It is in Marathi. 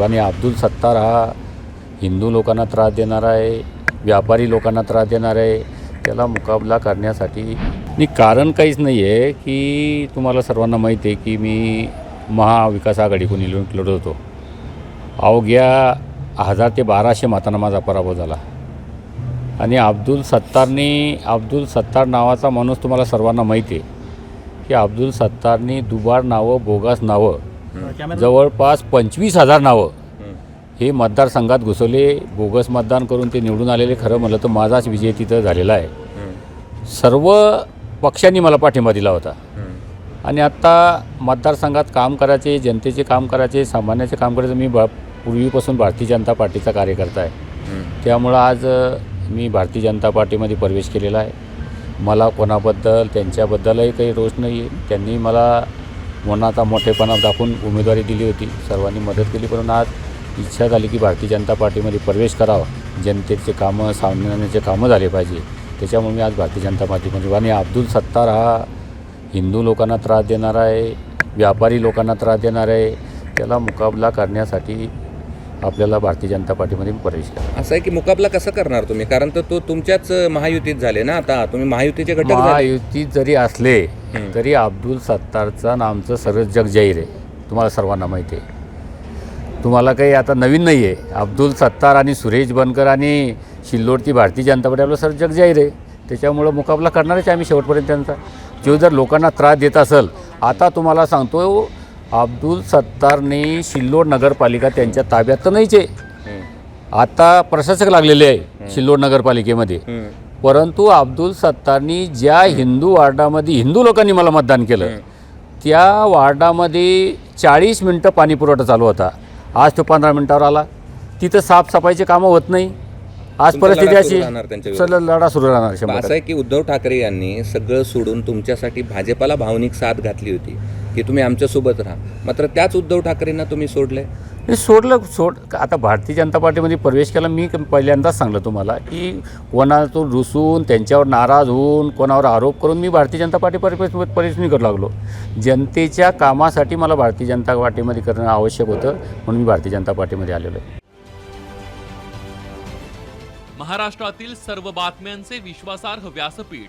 पाठीमागे आणि अब्दुल सत्तार हा हिंदू लोकांना त्रास देणार आहे व्यापारी लोकांना त्रास देणार आहे त्याला मुकाबला करण्यासाठी. आणि कारण काहीच नाही आहे की तुम्हाला सर्वांना माहीत आहे की मी महाविकास आघाडीकडून निवडणूक लढत होतो. अवघ्या हजार ते बाराशे मतांना माझा पराभव झाला. आणि अब्दुल सत्तारनी अब्दुल सत्तार नावाचा माणूस तुम्हाला सर्वांना माहिती आहे की अब्दुल सत्तारनी दुबार नावं बोगास नावं जवळपास पंचवीस हजार नावं हे मतदारसंघात घुसवले. बोगस मतदान करून ते निवडून आलेले. खरं म्हणलं तर माझाच विजय तिथं झालेला आहे. सर्व पक्षांनी मला पाठिंबा दिला होता. आणि आत्ता मतदारसंघात काम करायचे जनतेचे काम करायचे सामान्याचे काम करायचं. मी बा पूर्वीपासून भारतीय जनता पार्टीचा कार्यकर्ता आहे. त्यामुळं आज मी भारतीय जनता पार्टीमध्ये प्रवेश केलेला आहे. मला कोणाबद्दल त्यांच्याबद्दलही काही रोष नाही आहे त्यांनी मला मनाचा मोठेपणा दाखवून उमेदवारी दिली होती. सर्वांनी मदत केली पण आज इच्छा झाली की भारतीय जनता पार्टीमध्ये प्रवेश करावा. जनतेचे कामं सामान्यांचे कामं झाले पाहिजे. त्याच्यामुळे मी आज भारतीय जनता पार्टीमध्ये आणि अब्दुल सत्तार हा हिंदू लोकांना त्रास देणारा आहे व्यापारी लोकांना त्रास देणारा आहे. त्याला मुकाबला करण्यासाठी आपल्याला भारतीय जनता पार्टीमध्ये प्रवेश करा असं आहे की मुकाबला कसा करणार तुम्ही? कारण तर तो तुमच्याच महायुतीत झाले ना आता. तुम्ही महायुतीचे घटक महायुतीत जरी असले. तरी अब्दुल सत्तारचं आमचं सर्व जग जाहीर आहे. तुम्हाला सर्वांना माहिती आहे. तुम्हाला काही आता नवीन नाही आहे. अब्दुल सत्तार आणि सुरेश बनकर आणि शिल्लोडची भारतीय जनता पार्टी आपलं सर्व जग जाहीर आहे. त्याच्यामुळं मुकाबला करणारच आम्ही शेवटपर्यंत त्यांचा. जो जर लोकांना त्रास देत असेल आता तुम्हाला सांगतो अब्दुल सत्तारने शिल्लोड नगरपालिका त्यांच्या ताब्यात तर नाहीच. आहे. आता प्रशासक लागलेले आहे शिल्लोड नगरपालिकेमध्ये. परंतु अब्दुल सत्तारनी ज्या हिंदू वार्डामध्ये हिंदू लोकांनी मला मतदान केलं त्या वार्डामध्ये चाळीस मिनटं पाणी पुरवठा चालू होता. आज तो पंधरा मिनटावर आला. तिथं साफसफाईचे कामं होत नाही. आज परिस्थिती अशी लढा सुरू राहणार असं आहे की उद्धव ठाकरे यांनी सगळं सोडून तुमच्यासाठी भाजपाला भावनिक साथ घातली होती. की तुम्ही आमच्यासोबत राहा. मात्र त्याच उद्धव ठाकरेंना तुम्ही सोडले? हे सोडलं सोड. आता भारतीय जनता पार्टीमध्ये प्रवेश केला मी पहिल्यांदाच सांगलं तुम्हाला की कोणातून रुसून त्यांच्यावर नाराज होऊन कोणावर आरोप करून मी भारतीय जनता पार्टी प्रवेश प्रवेश नाही करू लागलो. जनतेच्या कामासाठी मला भारतीय जनता पार्टीमध्ये करणं आवश्यक होतं म्हणून मी भारतीय जनता पार्टीमध्ये आलेलो आहे. महाराष्ट्रातील सर्व बातम्यांचे विश्वासार्ह व्यासपीठ